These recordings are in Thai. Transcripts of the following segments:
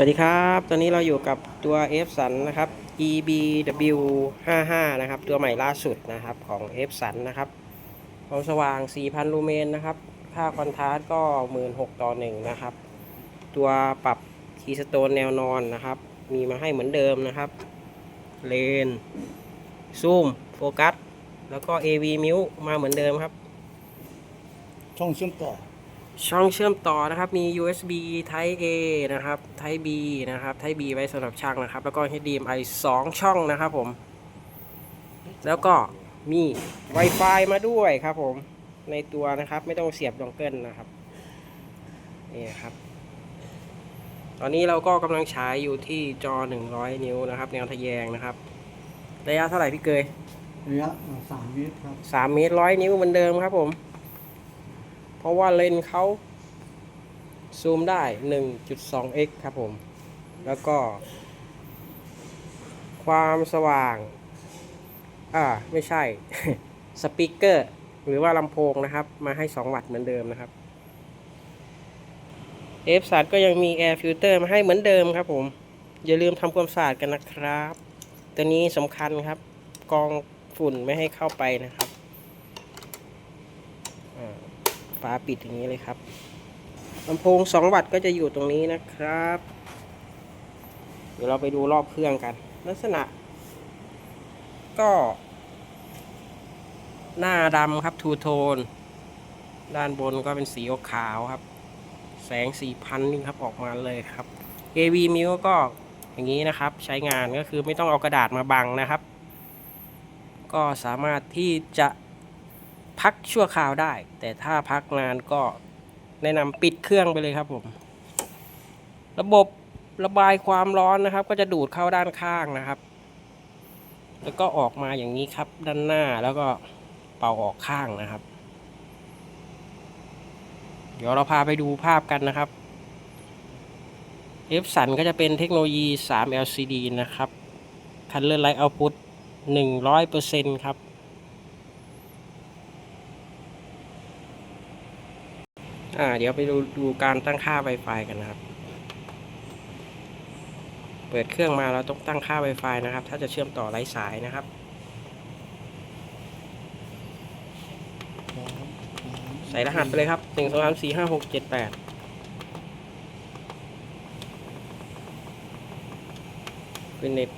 สวัสดีครับ ตอนนี้เราอยู่กับตัว F สันนะครับ EBW 55 นะครับ ตัวใหม่ล่าสุดนะครับของ F สันนะครับความสว่าง 4,000 ลูเมนนะครับ ค่าคอนทราสก็ 16,000ต่อ1นะครับ ตัวปรับคีย์สโตนแนวนอนนะครับ มีมาให้เหมือนเดิมนะครับ เลน ซูม โฟกัส แล้วก็ AV mute มาเหมือนเดิมครับ ช่องเชื่อมต่อ ช่องเชื่อมต่อนะครับมี USB Type A นะครับ Type B นะครับ Type B ไว้สำหรับช่างนะครับ แล้วก็ HDMI 2 ช่องนะครับผม แล้วก็มี Wi-Fi มาด้วยครับผมในตัวนะครับ ไม่ต้องเสียบดองเกิลนะครับนี่ครับ ตอนนี้เราก็กำลังฉายอยู่ที่จอ 100 นิ้วนะครับ แนวทะแยงนะครับ ระยะเท่าไหร่พี่เกยระยะสามเมตรครับสามเมตรร้อยนิ้วเหมือนเดิมครับผมเพ ราะว่าเลนเขาซูมได้ 1.2x ครับผม แล้วก็ ความสว่าง อ่า ไม่ใช่ สปีกเกอร์ หรือว่าลำโพงนะครับ มาให้ 2 วัตต์เหมือนเดิมนะครับ F สัตก็ยังมี Air Filter มาให้เหมือนเดิมครับผม อย่าลืมทำความสะอาดกันนะครับ ตัวนี้สำคัญครับ กองฝุ่นไม่ให้เข้าไปนะครับอ่า ฝาปิดอย่างนี้เลยครับลำโพง 2 วัตต์ก็จะอยู่ตรงนี้นะครับ เดี๋ยวเราไปดูรอบเครื่องกัน ลักษณะ ก็ หน้าดำครับทูโทน ด้านบนก็เป็นสีขาวครับ แสงสีพันนี่ครับออกมาเลยครับ AV m i u ก็อย่างนี้นะครับ ใช้งานก็คือไม่ต้องเอากระดาษมาบังนะครับ ก็สามารถที่จะ พักชั่วคราวได้ แต่ถ้าพักนานก็แนะนำปิดเครื่องไปเลยครับผม ระบบระบายความร้อนนะครับ ก็จะดูดเข้าด้านข้างนะครับ แล้วก็ออกมาอย่างนี้ครับ ด้านหน้าแล้วก็เป่าออกข้างนะครับ เดี๋ยวเราพาไปดูภาพกันนะครับ F สันก็จะเป็นเทคโนโลยี 3 LCD นะครับ Color Light Output 100%ครับ อ่า เดี๋ยวไปดูดูการตั้งค่า Wi-Fi กันนะครับ เปิดเครื่องมาเราต้องตั้งค่า Wi-Fi นะครับ ถ้าจะเชื่อมต่อไร้สายนะครับใส่รหัสไปเลยครับ1 2 3 4 5 6 7 8เป็นเน็ต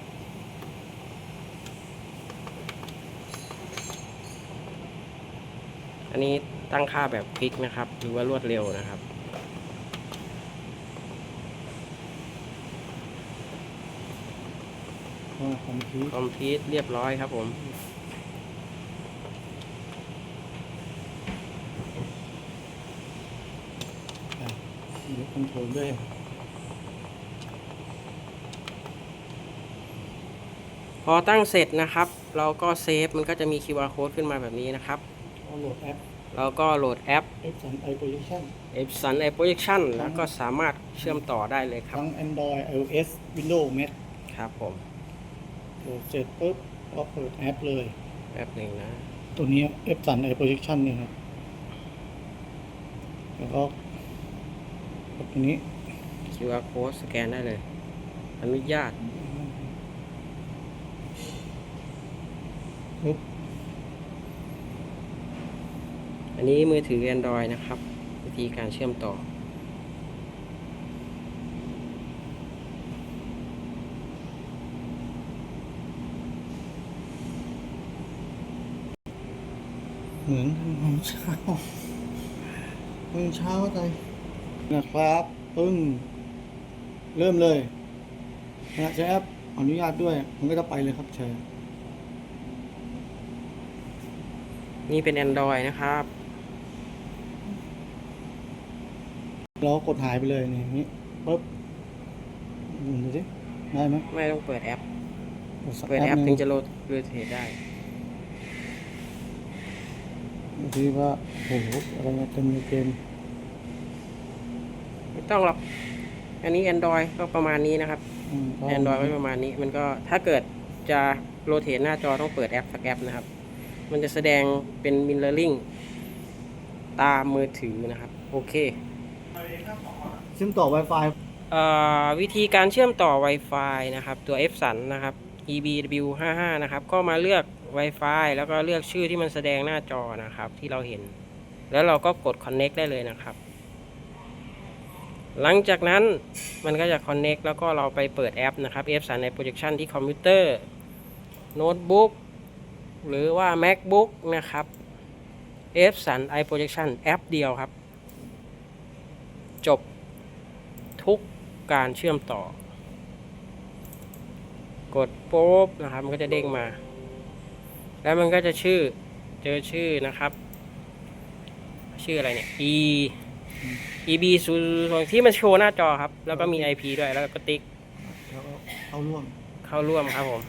อันนี้ตั้งค่าแบบคลิกนะครับ หรือว่ารวดเร็วนะครับ คอมพิวคอมพิวเรียบร้อยครับผม เดี๋ยวคอนโทรลด้วยพอตั้งเสร็จนะครับ เราก็เซฟมันก็จะมี QR code ขึ้นมาแบบนี้นะครับ เอาโหลดแอปเราก็โหลดแอป F สันไอโปรเจคชั่น Epson Air Projection แล้วก็สามารถเชื่อมต่อได้เลยครับ ทั้ง Android iOS Windows Mac ครับผมโหลดเสร็จปุ๊บก็เปิดแอปเลย แป๊บหนึ่งนะ ตัวนี้ F สันไอโปรเจคชั่นนี่ครับ แล้วก็กดตัวนี้ QR code สแกนได้เลย อนุญาตปุ๊บ อันนี้มือถือ Android นะครับ วิธีการเชื่อมต่อ เหมือนทำเช้าเมื่อเช้าใจนะครับปึ้ง เริ่มเลยนะใช้แอปอนุญาตด้วยมันก็จะไปเลยครับแชร์นี่เป็น Android นะครับ เราก็กดหายไปเลยนี่อย่างนี้ปุ๊บดูดูสิได้ไหมไม่ต้องเปิดแอป กสักเปิดแอปหถึนึ่งจะโหลดโหลดเทได้ ดูสิว่าโอ้โหอะไรมาเต็มในเกมไม่ต้องหรอก อันนี้ Android ก็ประมาณนี้นะครับ อืมก็ Android ไว้ประมาณนี้ มันก็ถ้าเกิดจะโรเทตหน้าจอต้องเปิดแอปสักแอปนะครับ มันจะแสดงเป็น mirroring ตามมือถือนะครับ โอเค เชื่อมต่อ Wi-Fi เอ่อวิธีการเชื่อมต่อ Wi-Fi นะครับ ตัว F สันนะครับ EBW55 นะครับ ก็มาเลือก Wi-Fi แล้วก็เลือกชื่อที่มันแสดงหน้าจอนะครับ ที่เราเห็น แล้วเราก็กด Connect ได้เลยนะครับ หลังจากนั้นมันก็จะ Connect แล้วก็เราไปเปิดแอปนะครับ F สันใน Projection ที่คอมพิวเตอร์โน้ตบุ๊กหรือว่า MacBook นะครับ F สัน iProjection แอปเดียวครับ จบทุกการเชื่อมต่อ กดปุ๊บนะครับมันก็จะเด้งมา แล้วมันก็จะชื่อเจอชื่อนะครับ ชื่ออะไรเนี่ย e eb ศูนย์ที่มันโชว์หน้าจอครับ แล้วก็มี ip ด้วยแล้วก็ติ๊กแล้วก็เข้าร่วมเข้าร่วมครับผม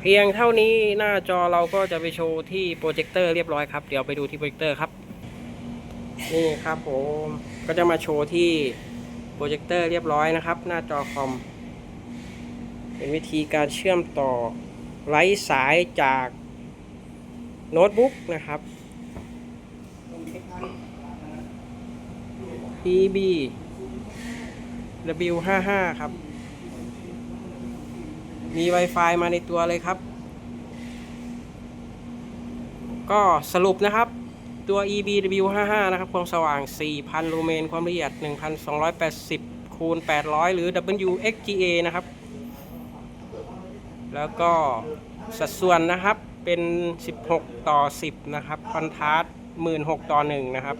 เพียงเท่านี้หน้าจอเราก็จะไปโชว์ที่โปรเจคเตอร์เรียบร้อยครับ เดี๋ยวไปดูที่โปรเจคเตอร์ครับ นี่ครับผมก็จะมาโชว์ที่โปรเจคเตอร์เรียบร้อยนะครับ หน้าจอคอม เป็นวิธีการเชื่อมต่อไร้สายจากโน้ตบุ๊กนะครับ PB W55 ครับ มี Wi-Fi มาในตัวเลยครับ ก็สรุปนะครับ ตัว EBW55 นะครับ ความสว่าง 4,000 ลูเมน ความละเอียด 1,280 คูณ 800 หรือ WXGA นะครับ แล้วก็สัดส่วนนะครับเป็น 16 ต่อ 10 นะครับ คอนทราสต์16ต่อ 1 นะครับ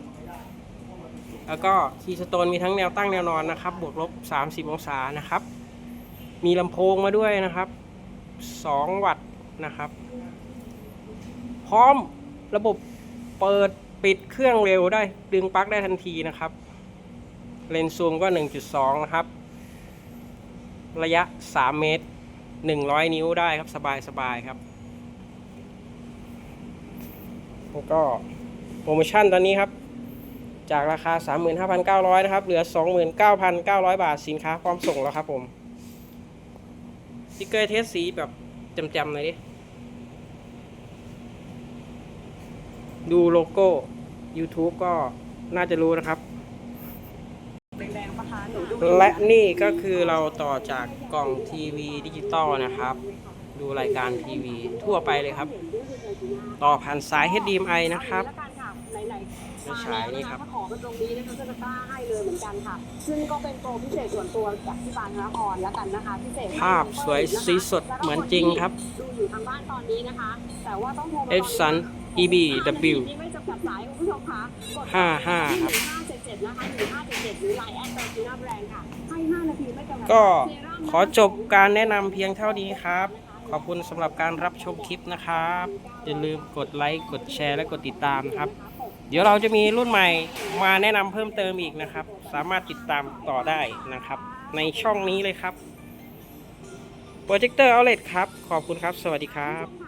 แล้วก็คีย์สโตนมีทั้งแนวตั้งแนวนอนนะครับ บวกลบ 30 องศานะครับ มีลำโพงมาด้วยนะครับ 2 วัตต์นะครับ พร้อมระบบ เปิดปิดเครื่องเร็วได้ดึงปลั๊กได้ทันทีนะครับ เลนส์ซูมก็ 1.2 นะครับ ระยะ 3 เมตร 100 นิ้วได้ครับสบายสบายครับแล้วก็โปรโมชั่นตอนนี้ครับ จากราคา 35,900 นะครับ เหลือ 29,900 บาทสินค้าพร้อมส่งแล้วครับผมสติกเกอร์เทสสีแบบจำๆหน่อยดิ ดูโลโก้ YouTube ก็น่าจะรู้นะครับแรงๆปะคะหนูดูและนี่ก็คือเราต่อจากกล่องทีวีดิจิตอลนะครับ ดูรายการทีวีทั่วไปเลยครับ ต่อผ่านสาย HDMI นะครับแล้วกันค่ะไหนๆไม่ใช่นี่ครับถ้าขอกันตรงนี้นะคะก็จะกล้าให้เลยเหมือนกันค่ะ ซึ่งก็เป็นโปรพิเศษส่วนตัวจากที่บางนครแล้วกันนะคะพิเศษภาพสวยสีสดเหมือนจริงครับ ดูอยู่ทางบ้านตอนนี้นะคะ แต่ว่าต้องโทรมา F สัน EBW นี่ไม่จำกัดสายคุณผู้ชมคะกด55ที่ครับ 1577นะคะ1577หรือไลน์แอดเตอร์จีน่าแบรนด์ค่ะให้5นาทีไม่จำกัดก็เซรั่มขอจบการแนะนำเพียงเท่านี้ครับ ขอบคุณสำหรับการรับชมคลิปนะครับ อย่าลืมกดไลค์ กดแชร์และกดติดตามนะครับ เดี๋ยวเราจะมีรุ่นใหม่มาแนะนำเพิ่มเติมอีกนะครับ สามารถติดตามต่อได้นะครับ ในช่องนี้เลยครับ โปรเจคเตอร์เอาเลครับ ขอบคุณครับ สวัสดีครับค่ะ